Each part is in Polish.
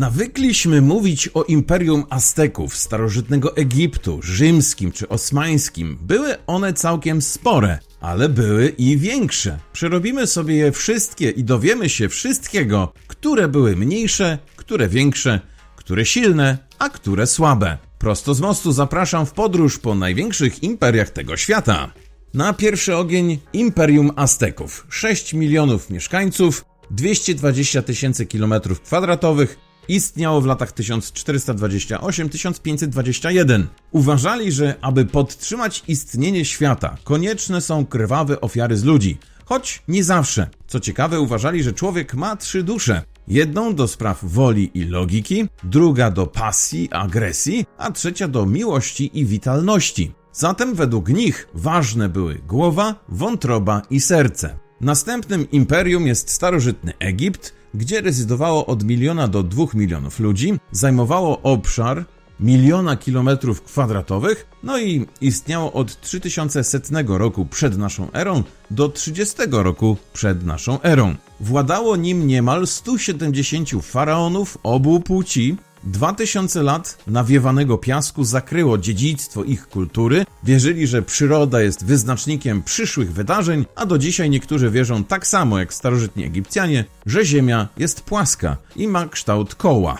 Nawykliśmy mówić o imperium Azteków, starożytnego Egiptu, rzymskim czy osmańskim. Były one całkiem spore, ale były i większe. Przerobimy sobie je wszystkie i dowiemy się wszystkiego, które były mniejsze, które większe, które silne, a które słabe. Prosto z mostu zapraszam w podróż po największych imperiach tego świata. Na pierwszy ogień Imperium Azteków. 6 milionów mieszkańców, 220 tysięcy kilometrów kwadratowych, istniało w latach 1428-1521. Uważali, że aby podtrzymać istnienie świata, konieczne są krwawe ofiary z ludzi. Choć nie zawsze. Co ciekawe, uważali, że człowiek ma trzy dusze. Jedną do spraw woli i logiki, druga do pasji, agresji, a trzecia do miłości i witalności. Zatem według nich ważne były głowa, wątroba i serce. Następnym imperium jest starożytny Egipt, gdzie rezydowało od miliona do dwóch milionów ludzi, zajmowało obszar miliona kilometrów kwadratowych, no i istniało od 3100 roku przed naszą erą do 30 roku przed naszą erą. Władało nim niemal 170 faraonów obu płci, 2000 lat nawiewanego piasku zakryło dziedzictwo ich kultury, wierzyli, że przyroda jest wyznacznikiem przyszłych wydarzeń, a do dzisiaj niektórzy wierzą tak samo jak starożytni Egipcjanie, że Ziemia jest płaska i ma kształt koła.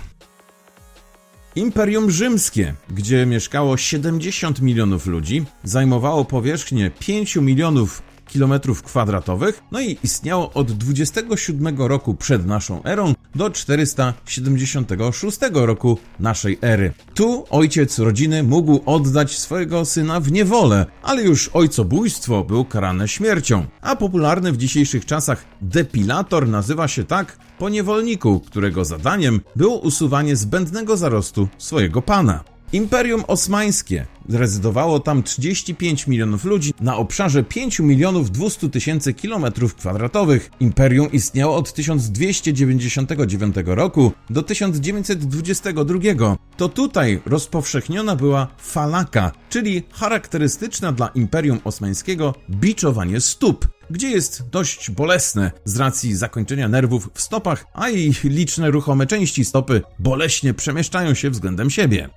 Imperium Rzymskie, gdzie mieszkało 70 milionów ludzi, zajmowało powierzchnię 5 milionów kilometrów kwadratowych, no i istniało od 27 roku przed naszą erą do 476 roku naszej ery. Tu ojciec rodziny mógł oddać swojego syna w niewolę, ale już ojcobójstwo było karane śmiercią, a popularny w dzisiejszych czasach depilator nazywa się tak po niewolniku, którego zadaniem było usuwanie zbędnego zarostu swojego pana. Imperium Osmańskie. Rezydowało tam 35 milionów ludzi na obszarze 5 milionów 200 tysięcy kilometrów kwadratowych. Imperium istniało od 1299 roku do 1922. To tutaj rozpowszechniona była falaka, czyli charakterystyczna dla Imperium Osmańskiego biczowanie stóp gdzie jest dość bolesne z racji zakończenia nerwów w stopach, a i liczne ruchome części stopy boleśnie przemieszczają się względem siebie.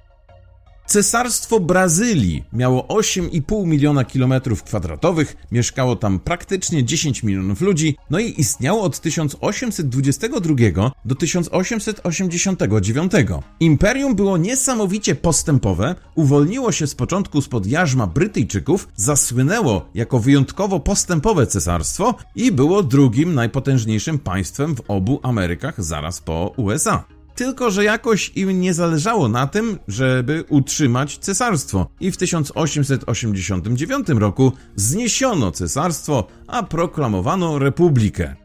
Cesarstwo Brazylii miało 8,5 miliona kilometrów kwadratowych, mieszkało tam praktycznie 10 milionów ludzi, no i istniało od 1822 do 1889. Imperium było niesamowicie postępowe, uwolniło się z początku spod jarzma Brytyjczyków, zasłynęło jako wyjątkowo postępowe cesarstwo i było drugim najpotężniejszym państwem w obu Amerykach zaraz po USA. Tylko, że jakoś im nie zależało na tym, żeby utrzymać cesarstwo. I w 1889 roku zniesiono cesarstwo, a proklamowano republikę.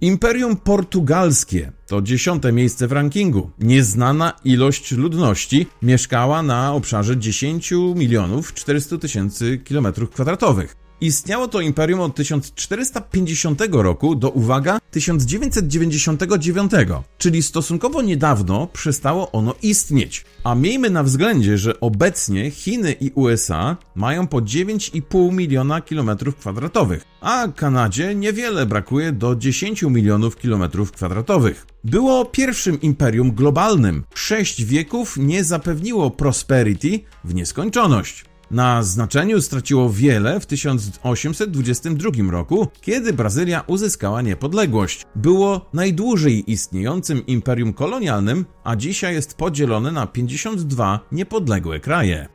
Imperium Portugalskie to dziesiąte miejsce w rankingu. Nieznana ilość ludności mieszkała na obszarze 10 milionów 400 tysięcy kilometrów kwadratowych. Istniało to imperium od 1450 roku do, uwaga, 1999, czyli stosunkowo niedawno przestało ono istnieć. A miejmy na względzie, że obecnie Chiny i USA mają po 9,5 miliona kilometrów kwadratowych, a Kanadzie niewiele brakuje do 10 milionów kilometrów kwadratowych. Było pierwszym imperium globalnym. Sześć wieków nie zapewniło prosperity w nieskończoność. Na znaczeniu straciło wiele w 1822 roku, kiedy Brazylia uzyskała niepodległość. Było najdłużej istniejącym imperium kolonialnym, a dzisiaj jest podzielone na 52 niepodległe kraje.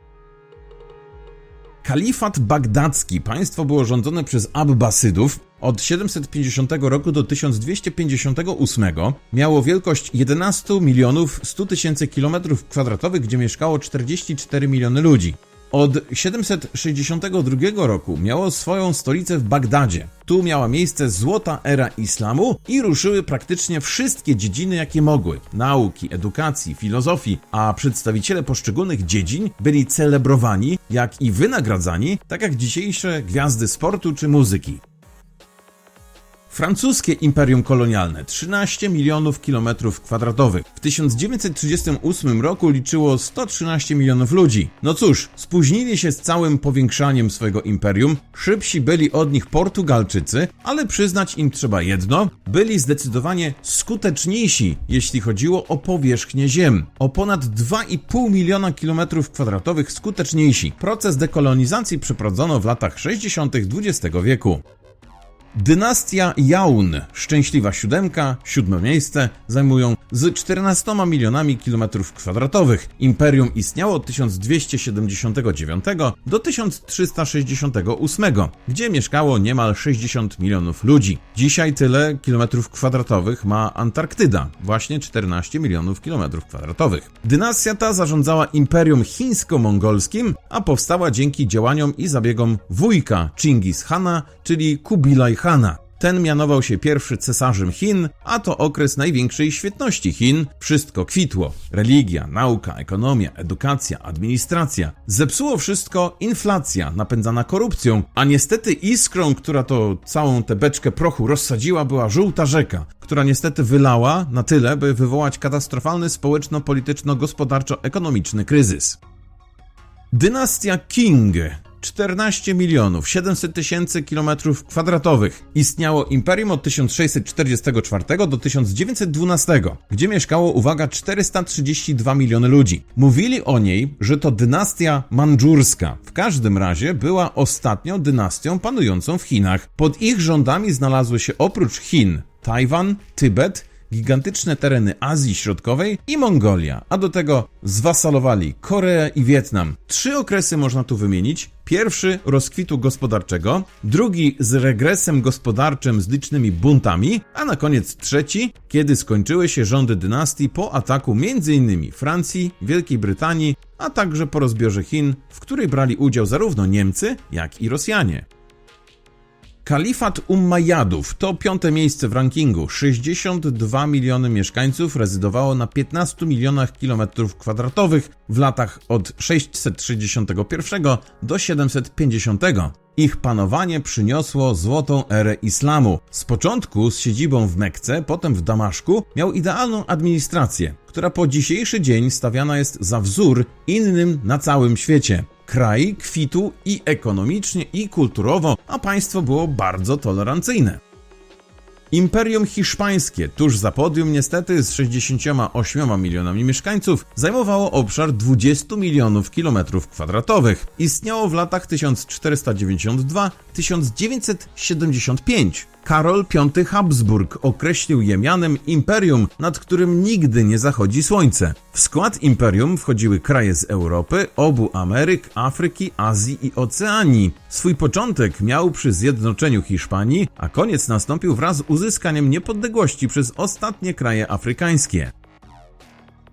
Kalifat bagdacki. Państwo było rządzone przez Abbasydów. Od 750 roku do 1258 miało wielkość 11 milionów 100 tysięcy kilometrów kwadratowych, gdzie mieszkało 44 miliony ludzi. Od 762 roku miało swoją stolicę w Bagdadzie. Tu miała miejsce złota era islamu i ruszyły praktycznie wszystkie dziedziny, jakie mogły: nauki, edukacji, filozofii, a przedstawiciele poszczególnych dziedzin byli celebrowani, jak i wynagradzani, tak jak dzisiejsze gwiazdy sportu czy muzyki. Francuskie imperium kolonialne 13 milionów kilometrów kwadratowych. W 1938 roku liczyło 113 milionów ludzi. No cóż, spóźnili się z całym powiększaniem swojego imperium. Szybsi byli od nich Portugalczycy, ale przyznać im trzeba jedno: byli zdecydowanie skuteczniejsi, jeśli chodziło o powierzchnię ziem. O ponad 2,5 miliona kilometrów kwadratowych skuteczniejsi. Proces dekolonizacji przeprowadzono w latach 60. XX wieku. Dynastia Jaun, szczęśliwa siódemka, siódme miejsce, zajmują z 14 milionami kilometrów kwadratowych. Imperium istniało od 1279 do 1368, gdzie mieszkało niemal 60 milionów ludzi. Dzisiaj tyle kilometrów kwadratowych ma Antarktyda, właśnie 14 milionów kilometrów kwadratowych. Dynastia ta zarządzała Imperium Chińsko-Mongolskim, a powstała dzięki działaniom i zabiegom wujka Chingis Hana, czyli Kubilaj Hana. Ten mianował się pierwszy cesarzem Chin, a to okres największej świetności Chin. Wszystko kwitło. Religia, nauka, ekonomia, edukacja, administracja. Zepsuło wszystko inflacja, napędzana korupcją, a niestety iskrą, która to całą tę beczkę prochu rozsadziła, była żółta rzeka, która niestety wylała na tyle, by wywołać katastrofalny społeczno-polityczno-gospodarczo-ekonomiczny kryzys. Dynastia King 14 milionów 700 tysięcy kilometrów kwadratowych. Istniało imperium od 1644 do 1912, gdzie mieszkało, uwaga, 432 miliony ludzi. Mówili o niej, że to dynastia mandżurska. W każdym razie była ostatnią dynastią panującą w Chinach. Pod ich rządami znalazły się oprócz Chin Tajwan, Tybet, gigantyczne tereny Azji Środkowej i Mongolia, a do tego zwasalowali Koreę i Wietnam. Trzy okresy można tu wymienić. Pierwszy rozkwitu gospodarczego, drugi z regresem gospodarczym z licznymi buntami, a na koniec trzeci, kiedy skończyły się rządy dynastii po ataku m.in. Francji, Wielkiej Brytanii, a także po rozbiorze Chin, w której brali udział zarówno Niemcy, jak i Rosjanie. Kalifat Umayyadów to piąte miejsce w rankingu. 62 miliony mieszkańców rezydowało na 15 milionach kilometrów kwadratowych w latach od 661 do 750. Ich panowanie przyniosło złotą erę islamu. Z początku z siedzibą w Mekce, potem w Damaszku, miał idealną administrację, która po dzisiejszy dzień stawiana jest za wzór innym na całym świecie. Kraj kwitł i ekonomicznie, i kulturowo, a państwo było bardzo tolerancyjne. Imperium Hiszpańskie, tuż za podium niestety z 68 milionami mieszkańców, zajmowało obszar 20 milionów kilometrów kwadratowych. Istniało w latach 1422-1975. Karol V Habsburg określił je mianem imperium, nad którym nigdy nie zachodzi słońce. W skład imperium wchodziły kraje z Europy, obu Ameryk, Afryki, Azji i Oceanii. Swój początek miał przy zjednoczeniu Hiszpanii, a koniec nastąpił wraz z uzyskaniem niepodległości przez ostatnie kraje afrykańskie.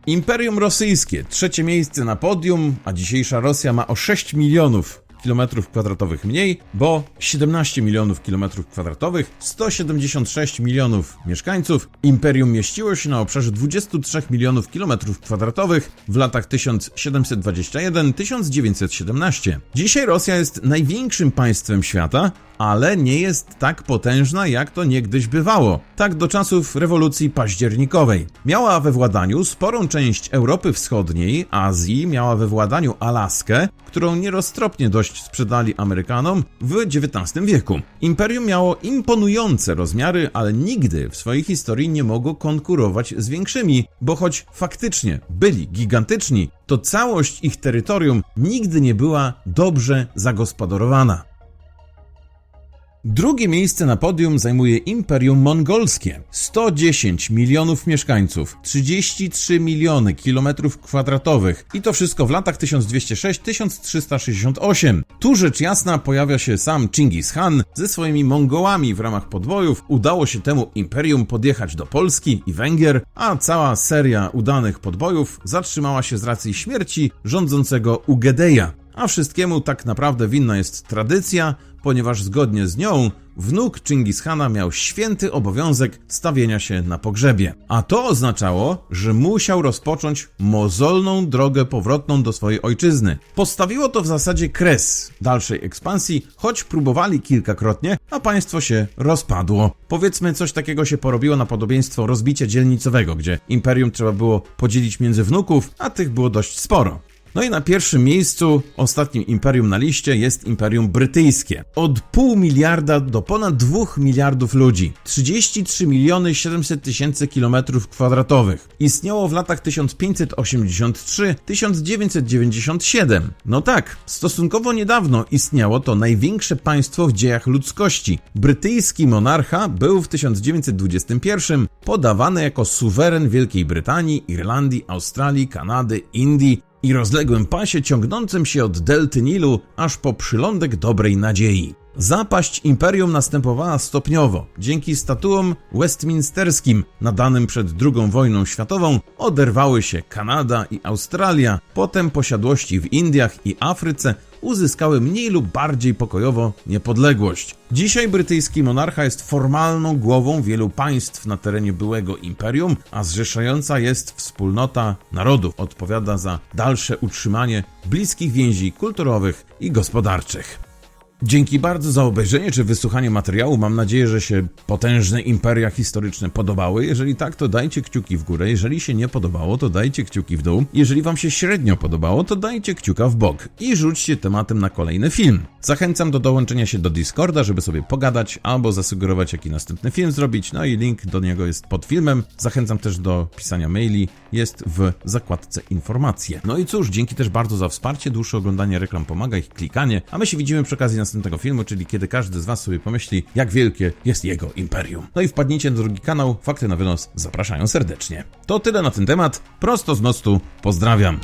Imperium Rosyjskie, trzecie miejsce na podium, a dzisiejsza Rosja ma o 6 milionów kilometrów kwadratowych mniej, bo 17 milionów kilometrów kwadratowych, 176 milionów mieszkańców. Imperium mieściło się na obszarze 23 milionów kilometrów kwadratowych w latach 1721-1917. Dzisiaj Rosja jest największym państwem świata, ale nie jest tak potężna, jak to niegdyś bywało. Tak do czasów rewolucji październikowej. Miała we władaniu sporą część Europy Wschodniej, Azji, miała we władaniu Alaskę, którą nieroztropnie dość sprzedali Amerykanom w XIX wieku. Imperium miało imponujące rozmiary, ale nigdy w swojej historii nie mogło konkurować z większymi, bo choć faktycznie byli gigantyczni, to całość ich terytorium nigdy nie była dobrze zagospodarowana. Drugie miejsce na podium zajmuje Imperium Mongolskie. 110 milionów mieszkańców, 33 miliony kilometrów kwadratowych i to wszystko w latach 1206-1368. Tu rzecz jasna pojawia się sam Chingis Khan ze swoimi Mongołami w ramach podbojów. Udało się temu imperium podjechać do Polski i Węgier, a cała seria udanych podbojów zatrzymała się z racji śmierci rządzącego Ugedeja. A wszystkiemu tak naprawdę winna jest tradycja, ponieważ zgodnie z nią wnuk Chingishana miał święty obowiązek stawienia się na pogrzebie. A to oznaczało, że musiał rozpocząć mozolną drogę powrotną do swojej ojczyzny. Postawiło to w zasadzie kres dalszej ekspansji, choć próbowali kilkakrotnie, a państwo się rozpadło. Powiedzmy, coś takiego się porobiło na podobieństwo rozbicia dzielnicowego, gdzie imperium trzeba było podzielić między wnuków, a tych było dość sporo. No i na pierwszym miejscu, ostatnim imperium na liście, jest Imperium Brytyjskie. Od pół miliarda do ponad 2 miliardów ludzi. 33 miliony 700 tysięcy kilometrów kwadratowych. Istniało w latach 1583-1997. No tak, stosunkowo niedawno istniało to największe państwo w dziejach ludzkości. Brytyjski monarcha był w 1921 podawany jako suweren Wielkiej Brytanii, Irlandii, Australii, Kanady, Indii, i rozległym pasie ciągnącym się od delty Nilu aż po przylądek dobrej nadziei. Zapaść imperium następowała stopniowo. Dzięki statuom westminsterskim nadanym przed II wojną światową oderwały się Kanada i Australia, potem posiadłości w Indiach i Afryce uzyskały mniej lub bardziej pokojowo niepodległość. Dzisiaj brytyjski monarcha jest formalną głową wielu państw na terenie byłego imperium, a zrzeszająca jest wspólnota narodów. Odpowiada za dalsze utrzymanie bliskich więzi kulturowych i gospodarczych. Dzięki bardzo za obejrzenie czy wysłuchanie materiału. Mam nadzieję, że się potężne imperia historyczne podobały. Jeżeli tak, to dajcie kciuki w górę. Jeżeli się nie podobało, to dajcie kciuki w dół. Jeżeli Wam się średnio podobało, to dajcie kciuka w bok i rzućcie tematem na kolejny film. Zachęcam do dołączenia się do Discorda, żeby sobie pogadać albo zasugerować, jaki następny film zrobić. No i link do niego jest pod filmem. Zachęcam też do pisania maili. Jest w zakładce informacje. No i cóż, dzięki też bardzo za wsparcie. Dłuższe oglądanie reklam pomaga ich klikanie. A my się widzimy przy okazji następnego filmu, czyli kiedy każdy z Was sobie pomyśli, jak wielkie jest jego imperium. No i wpadnijcie na drugi kanał, Fakty na Wynos zapraszają serdecznie. To tyle na ten temat, prosto z mostu, pozdrawiam.